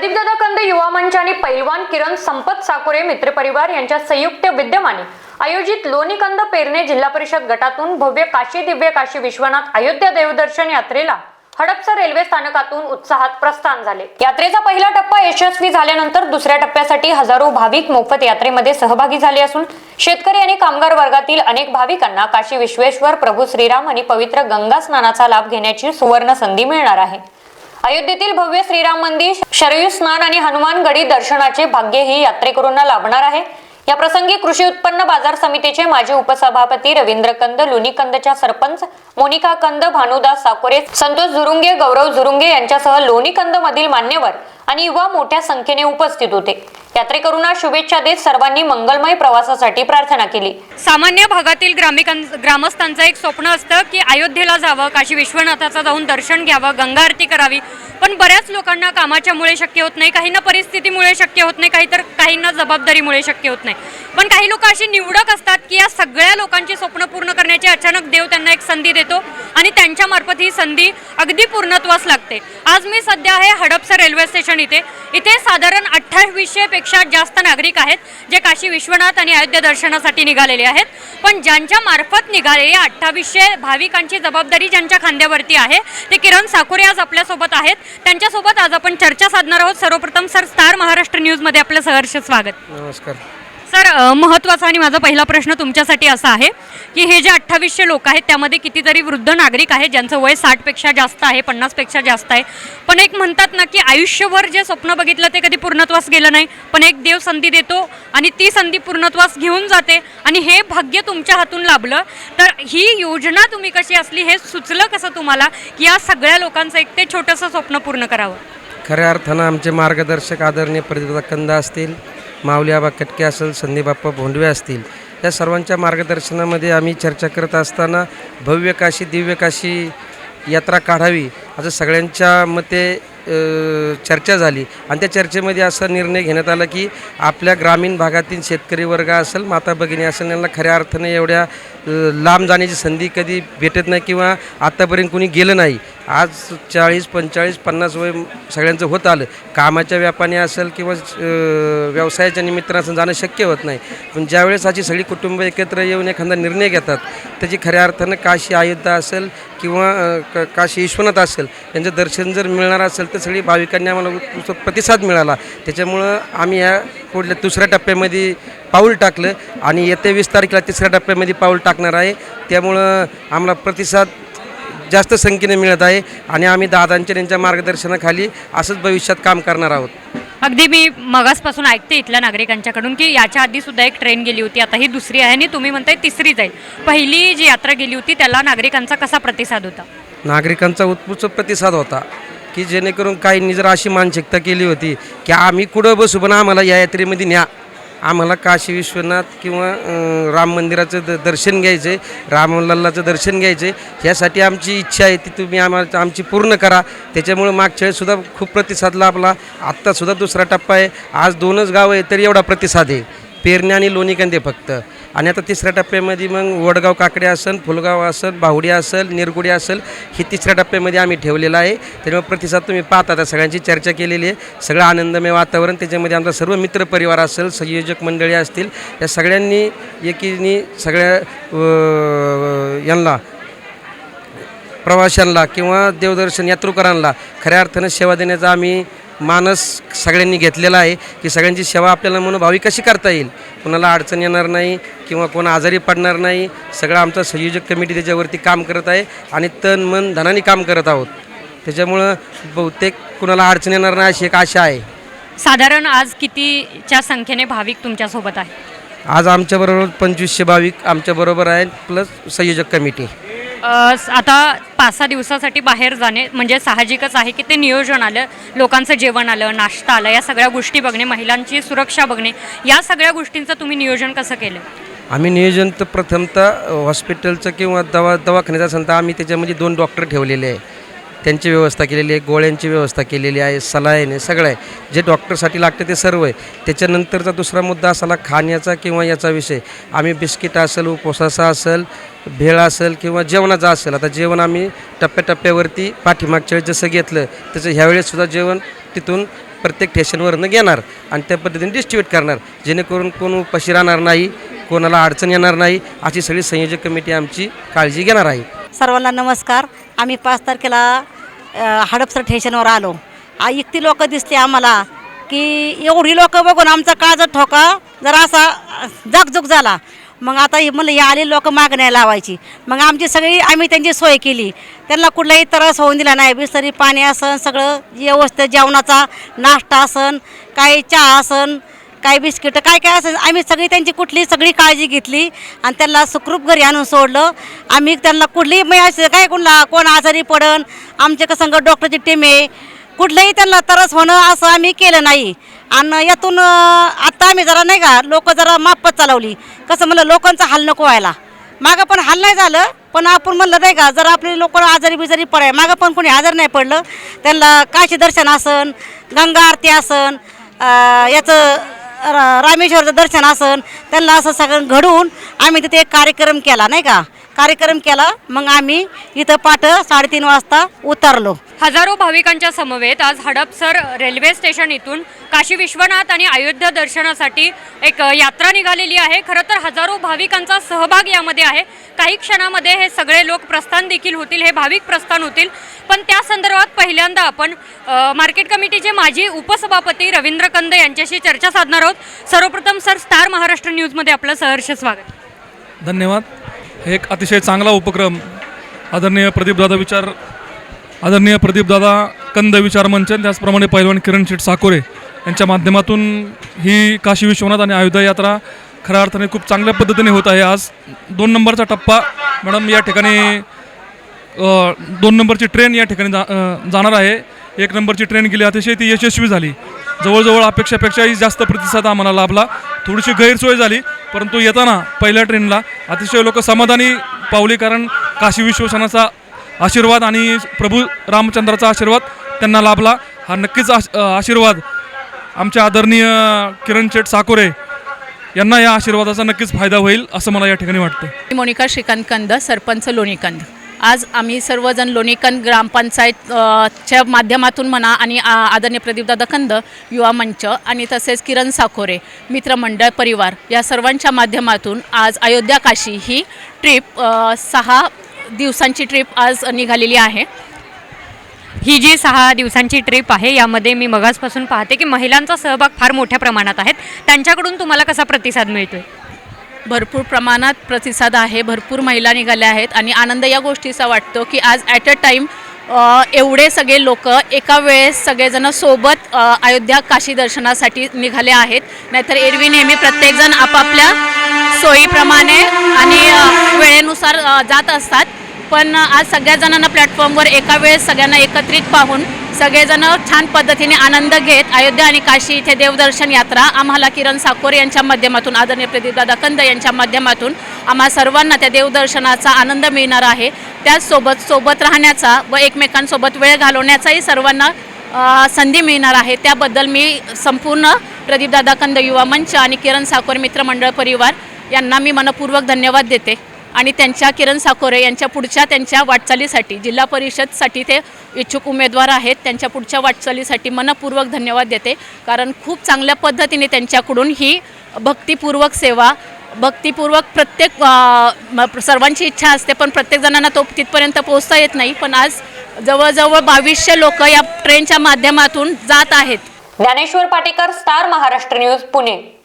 प्रदीपदादा कंद युवा मंच आणि पैलवान किरण संपत साकोरे मित्रपरिवार यांच्या संयुक्त विद्यमाने आयोजित लोणीकंद पेरणे जिल्हा परिषद गटातून भव्य काशी दिव्य काशी विश्वनाथ अयोध्या देवदर्शन यात्रेला हडपसर रेल्वे स्थानकातून उत्साहात प्रस्थान झाले. यात्रेचा पहिला टप्पा यशस्वी झाल्यानंतर दुसऱ्या टप्प्यासाठी हजारो भाविक मोफत यात्रेमध्ये सहभागी झाले असून शेतकरी आणि कामगार वर्गातील अनेक भाविकांना काशी विश्वेश्वर प्रभू श्रीराम आणि पवित्र गंगा स्नानाचा लाभ घेण्याची सुवर्ण संधी मिळणार आहे. अयोध्येतील भव्य श्रीराम मंदिर शरयू स्नान आणि हनुमान गडी दर्शनाचे भाग्य ही यात्रेकरूंना लाभणार आहे. या प्रसंगी कृषी उत्पन्न बाजार समितीचे माजी उपसभापती रवींद्र कंद लोणी कंदच्या सरपंच मोनिका कंद भानुदास साकोरे संतोष झुरुंगे गौरव झुरुंगे यांच्यासह लोणी कंद मधील मान्यवर आणि युवा मोठ्या संख्येने उपस्थित होते. यात्रेकरूंना शुभेच्छा देत सर्वांनी मंगलमय प्रवासासाठी प्रार्थना केली. सामान्य भागातील ग्रामस्थांचं एक स्वप्न असतं की अयोध्येला जावं काशी विश्वनाथाचं जाऊन दर्शन घ्यावं गंगा आरती करावी. पण बऱ्याच लोकांना कामाच्यामुळे शक्य होत नाही काहींना परिस्थितीमुळे शक्य होत नाही काही तर काहींना जबाबदारीमुळे शक्य होत नाही. पण काही लोक अशी निवडक असतात की या सगळ्या लोकांची स्वप्न पूर्ण करण्याची अचानक देव त्यांना एक संधी देतो आणि त्यांच्यामार्फत ही संधी अगदी पूर्णत्वास लागते. आज मी सध्या आहे हडपसर रेल्वे स्टेशन इथे. इथे साधारण अठ्ठावीसशेपेक्षा जास्त नागरिक आहेत जे काशी विश्वनाथ आणि अयोध्या दर्शनासाठी निघालेले आहेत. पण ज्यांच्या मार्फत निघाले या अठ्ठावीसशे भाविकांची जबाबदारी ज्यांच्या खांद्यावरती आहे ते किरण साकुरे आज आपल्यासोबत आहेत. त्यांच्यासोबत आज आपण चर्चा साधणार आहोत. सर्वप्रथम सर स्टार महाराष्ट्र न्यूजमध्ये आपलं सहर्ष स्वागत. नमस्कार. सर महत्त्वाचा आणि माझा पहिला प्रश्न तुमच्यासाठी असा आहे की हे जे अठ्ठावीसशे लोक आहेत त्यामध्ये कितीतरी वृद्ध नागरिक आहेत ज्यांचं वय साठपेक्षा जास्त आहे पन्नासपेक्षा जास्त आहे. पण एक म्हणतात ना की आयुष्यभर जे स्वप्न बघितलं ते कधी पूर्णत्वास गेलं नाही. पण एक देव संधी देतो आणि ती संधी पूर्णत्वास घेऊन जाते आणि हे भाग्य तुमच्या हातून लाभलं. तर ही योजना तुम्ही कशी असली हे सुचलं कसं तुम्हाला की या सगळ्या लोकांचं एक ते छोटंसं स्वप्न पूर्ण करावं? खऱ्या अर्थानं आमचे मार्गदर्शक आदरणीय प्रतिभा असतील. माऊली बाबा कटके असेल संदीबाप्पा भोंडवे असतील या सर्वांच्या मार्गदर्शनामध्ये आम्ही चर्चा करत असताना भव्य काशी दिव्य काशी यात्रा काढावी असं सगळ्यांच्या मते चर्चा झाली. आणि त्या चर्चेमध्ये असा निर्णय घेण्यात आला की आपल्या ग्रामीण भागातील शेतकरी वर्ग असेल माता भगिनी असेल यांना खऱ्या अर्थाने एवढ्या लांब जाण्याची संधी कधी भेटत नाही किंवा आत्तापर्यंत कुणी गेलं नाही आज चाळीस पंचेचाळीस पन्नास वय सगळ्यांचं होत आलं. कामाच्या व्यापाने असेल किंवा व्यवसायाच्या निमित्तानं असं जाणं शक्य होत नाही. पण ज्यावेळेस अशी सगळी कुटुंब एकत्र येऊन एखादा निर्णय घेतात त्याची खऱ्या अर्थानं काशी अयोध्या असेल किंवा क- काशी विश्वनाथ असेल यांचं दर्शन जर मिळणार असेल तर सगळी भाविकांनी आम्हाला प्रतिसाद मिळाला. त्याच्यामुळं आम्ही या पुढल्या दुसऱ्या टप्प्यामध्ये पाऊल टाकलं आणि येत्या वीस तारखेला तिसऱ्या टप्प्यामध्ये पाऊल टाकणार आहे. त्यामुळं आम्हाला प्रतिसाद जास्त संख्येने मिळत आहे आणि आम्ही दादांच्या त्यांच्या मार्गदर्शनाखाली असंच भविष्यात काम करणार आहोत. अगदी मी मगासपासून ऐकते इथल्या नागरिकांच्याकडून की याच्या आधी सुद्धा एक ट्रेन गेली होती आता ही दुसरी आहे आणि तुम्ही म्हणताय तिसरी जाईल पहिली जी यात्रा गेली होती त्याला नागरिकांचा कसा प्रतिसाद होता? नागरिकांचा उत्कृष्ट प्रतिसाद होता की जेणेकरून काहींनी जर अशी मानसिकता केली होती की आम्ही कुठं बसू पण आम्हाला या यात्रेमध्ये न्या आम्हाला काशी विश्वनाथ किंवा राम मंदिराचं द दर्शन घ्यायचं आहे रामलल्लाचं दर्शन घ्यायचं आहे ह्यासाठी आमची इच्छा आहे ती तुम्ही आम्हाला आमची पूर्ण करा. त्याच्यामुळं मागच्या वेळेसुद्धा खूप प्रतिसाद लाभला. आत्तासुद्धा दुसरा टप्पा आहे. आज दोनच गाव आहे तरी एवढा प्रतिसाद आहे. पेरणे आणि लोणीकंदे फक्त. आणि आता तिसऱ्या टप्प्यामध्ये मग वडगाव काकडे असेल फुलगाव असेल बाहुडी असेल निरगुडी असेल ही तिसऱ्या टप्प्यामध्ये आम्ही ठेवलेलं आहे. त्यामुळे प्रतिसाद तुम्ही पाहता. त्या सगळ्यांची चर्चा केलेली आहे. सगळं आनंदमय वातावरण. त्याच्यामध्ये आमचा सर्व मित्रपरिवार असेल संयोजक मंडळी असतील या सगळ्यांनी एकीने सगळ्या यांना प्रवाशांना किंवा देवदर्शन यात्रुकरांना खऱ्या अर्थानं सेवा देण्याचा आम्ही मानस सगळ्यांनी घेतलेला आहे की सगळ्यांची सेवा आपल्याला मनोभावी कशी करता येईल? कोणाला अडचण येणार नाही किंवा कोण आजारी पडणार नाही. सगळं आमचा संयोजक कमिटी त्याच्यावरती काम करत आहे आणि तन मन धनाने काम करत आहोत. त्याच्यामुळं बहुतेक कुणाला अडचण येणार नाही अशी एक आशा आहे. साधारण आज कितीच्या संख्येने भाविक तुमच्यासोबत आहे आज आमच्याबरोबर पंचवीसशे भाविक आमच्याबरोबर आहेत प्लस संयोजक कमिटी. आता पाच सहा दिवसासाठी बाहेर जाणे म्हणजे साहजिकच आहे की ते नियोजन आलं लोकांचं जेवण आलं नाश्ता आलं या सगळ्या गोष्टी बघणे महिलांची सुरक्षा बघणे या सगळ्या गोष्टींचं तुम्ही नियोजन कसं केलं? आम्ही नियोजन तर प्रथमतः हॉस्पिटलचं किंवा दवा दवाखान्याचा असेल तर आम्ही त्याच्यामध्ये दोन डॉक्टर ठेवलेले आहे. त्यांची व्यवस्था केलेली आहे गोळ्यांची व्यवस्था केलेली आहे सलायने सगळं आहे. जे डॉक्टरसाठी लागतं ते सर्व आहे. त्याच्यानंतरचा दुसरा मुद्दा असाला खाण्याचा किंवा याचा विषय. आम्ही बिस्किट असेल उपवासाचा असेल भेळ असेल किंवा जेवणाचा असेल आता जेवण आम्ही टप्प्याटप्प्यावरती पाठीमागच्या वेळेस जसं घेतलं तसं ह्यावेळेससुद्धा जेवण तिथून प्रत्येक स्टेशनवरनं घेणार आणि त्या पद्धतीने डिस्ट्रीब्यूट करणार. जेणेकरून कोण उपाशी राहणार नाही कोणाला अडचण येणार नाही अशी सगळी संयोजक कमिटी आमची काळजी घेणार आहे. सर्वांना नमस्कार. आम्ही पाच तारखेला हडपसर स्टेशनवर आलो. आ इतकी लोकं दिसते आम्हाला की एवढी लोकं बघून आमचा काळजा ठोका जरा असा अ, जागजूग झाला. मग आता म्हणलं हे आले लोक मागण्या लावायची. मग आमची सगळी आम्ही त्यांची सोय केली. त्यांना कुठलाही त्रास होऊन दिला नाही. बिस्तरी पाणी असन सगळं व्यवस्थित जेवणाचा नाश्ता असन काही चहा असन काही बिस्किट काय काय असेल आम्ही सगळी त्यांची कुठली सगळी काळजी घेतली आणि त्यांना सुखरूप घरी आणून सोडलं. आम्ही त्यांना कुठलीही म्हणजे असं काय कोणला कोण आजारी पडन आमच्या कसं संग डॉक्टरची टीम आहे. कुठलंही त्यांना त्रास होणं असं आम्ही केलं नाही. आणि यातून आत्ता आता आम्ही जरा नाही का लोक जरा माफत चालवली. कसं म्हणलं लोकांचा हाल नको व्हायला. मागं पण हाल नाही झालं पण आपण म्हणलं नाही का जर आपले लोक आजारी बिजारी पडाय. मागं पण कोणी आजार नाही पडलं. त्यांना काशी दर्शन असन गंगा आरती असन याचं रा- रामेश्वरचं दर्शन असन त्यांना असं सगळं घडवून आम्ही तिथे एक कार्यक्रम केला नाही का? कार्यक्रम केला. मग आम्ही इथं पाठ साडेतीन वाजता उतरलो. हजारो भाविकांच्या समवेत आज हडपसर रेल्वे स्टेशन इथून काशी विश्वनाथ आणि अयोध्या दर्शनासाठी एक यात्रा निघालेली आहे. खरं तर हजारो भाविकांचा सहभाग यामध्ये आहे. काही क्षणामध्ये हे सगळे लोक प्रस्थान देखील होतील हे भाविक प्रस्थान होतील. पण त्या संदर्भात पहिल्यांदा आपण मार्केट कमिटीचे माजी उपसभापती रवींद्र कंद यांच्याशी चर्चा साधणार आहोत. सर्वप्रथम सर स्टार महाराष्ट्र न्यूजमध्ये आपलं सहर्ष स्वागत. धन्यवाद. हे एक अतिशय चांगला उपक्रम. आदरणीय प्रदीपदादा विचार आदरणीय प्रदीपदादा कंद विचार मंच त्याचप्रमाणे पैलवान किरण शेठ साकोरे यांच्या माध्यमातून ही काशी विश्वनाथ आणि अयोध्या यात्रा खऱ्या अर्थाने खूप चांगल्या पद्धतीने होत आहे. आज दोन नंबरचा टप्पा मॅडम या ठिकाणी दोन नंबरची ट्रेन या ठिकाणी जा जाणार आहे. एक नंबरची ट्रेन गेली अतिशय ती यशस्वी झाली. जवळजवळ अपेक्षापेक्षाही जास्त प्रतिसाद आम्हाला लाभला. थोडीशी गैरसोय झाली परंतु येताना पहिल्या ट्रेनला अतिशय लोक समाधानी पावली कारण काशी विश्वसनाचा आशीर्वाद आणि प्रभू रामचंद्राचा आशीर्वाद त्यांना लाभला. हा नक्कीच आश- आशीर्वाद आमच्या आदरणीय किरण शेठ साकोरे यांना या आशीर्वादाचा नक्कीच फायदा होईल असं मला या ठिकाणी वाटतं मोनिका श्रीकांत कंद सरपंच लोणीकंद. आज आम्ही सर्वजण लोणीकंद ग्रामपंचायत च्या माध्यमातून म्हणा आणि आ- आदरणीय प्रदीपदा कंद युवा मंच आणि तसेच किरण साखोरे मित्रमंडळ परिवार या सर्वांच्या माध्यमातून आज अयोध्या काशी ही ट्रिप सहा दिवसांची ट्रिप आज निघालेली आहे. ही जी सहा दिवसांची ट्रिप आहे यामध्ये मी मगासपासून पाहते की महिलांचा सहभाग फार मोठ्या प्रमाणात आहेत. त्यांच्याकडून तुम्हाला कसा प्रतिसाद मिळतोय? भरपूर प्रमाणात प्रतिसाद आहे भरपूर महिला निघाल्या आहेत आणि आनंद या गोष्टीचा वाटतो की आज ॲट अ टाईम एवढे सगळे लोक एका वेळेस सगळेजण सोबत अयोध्या काशी दर्शनासाठी निघाले आहेत. नाहीतर एरवी नेहमी प्रत्येकजण आपापल्या सोयीप्रमाणे आणि वेळेनुसार जात असतात. पण आज सगळ्या जणांना प्लॅटफॉर्मवर एका वेळेस सगळ्यांना एकत्रित पाहून सगळेजण छान पद्धतीने आनंद घेत अयोध्या आणि काशी इथे देवदर्शन यात्रा आम्हाला किरण साकोरे यांच्या माध्यमातून आदरणीय प्रदीपदादा कंद यांच्या माध्यमातून आम्हा सर्वांना त्या देवदर्शनाचा आनंद मिळणार आहे. त्याचसोबत सोबत राहण्याचा व एकमेकांसोबत वेळ घालवण्याचाही सर्वांना संधी मिळणार आहे. त्याबद्दल मी संपूर्ण प्रदीपदादा कंद युवा मंच आणि किरण साकोरे मित्रमंडळ परिवार यांना मी मनपूर्वक धन्यवाद देते. आणि त्यांच्या किरण साकोरे यांच्या पुढच्या त्यांच्या वाटचालीसाठी जिल्हा परिषदसाठी ते इच्छुक उमेदवार आहेत. त्यांच्या पुढच्या वाटचालीसाठी मनपूर्वक धन्यवाद देते. कारण खूप चांगल्या पद्धतीने त्यांच्याकडून ही भक्तिपूर्वक सेवा भक्तिपूर्वक प्रत्येक सर्वांची इच्छा असते पण प्रत्येक जणांना तो तिथपर्यंत पोहोचता येत नाही. पण आज जवळजवळ बावीसशे लोक या ट्रेनच्या माध्यमातून जात आहेत. Dnyaneshwar Patekar star Maharashtra news Pune.